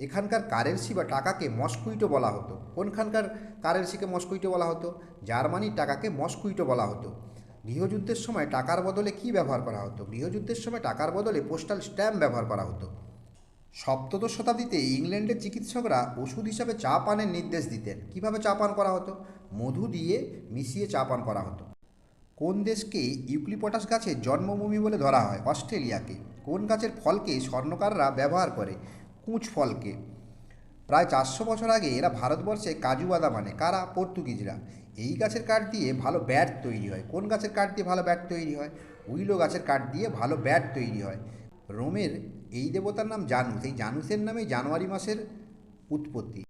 এখানকার কারেন্সি বা টাকাকে মস্কুইটো বলা হতো। কোনখানকার কারেন্সিকে মস্কুইটো বলা হতো? জার্মানির টাকাকে মস্কুইটো বলা হতো। গৃহযুদ্ধের সময় টাকার বদলে কি ব্যবহার করা হতো? গৃহযুদ্ধের সময় টাকার বদলে পোস্টাল স্ট্যাম্প ব্যবহার করা হতো। সপ্তদশ শতাব্দীতে ইংল্যান্ডের চিকিৎসকরা ওষুধ হিসাবে চা পানের নির্দেশ দিতেন। কীভাবে চা পান করা হতো? মধু দিয়ে মিশিয়ে চা পান করা হতো। কোন দেশকে ইউক্লিপটাস গাছের জন্মভূমি বলে ধরা হয়? অস্ট্রেলিয়াকে। কোন গাছের ফলকে স্বর্ণকাররা ব্যবহার করে? কুঁচ ফলকে প্রায় চারশো বছর আগে এরা ভারতবর্ষে কাজু বাদাম আনে। কারা? পর্তুগিজরা। এই গাছের কাঠ দিয়ে ভালো ব্যাট তৈরি হয়। কোন গাছের কাঠ দিয়ে ভালো ব্যাট তৈরি হয়? উইলো গাছের কাঠ দিয়ে ভালো ব্যাট তৈরি হয়। রোমের এই দেবতার নাম জানুস। এই জানুসের নামে জানুয়ারি মাসের উৎপত্তি।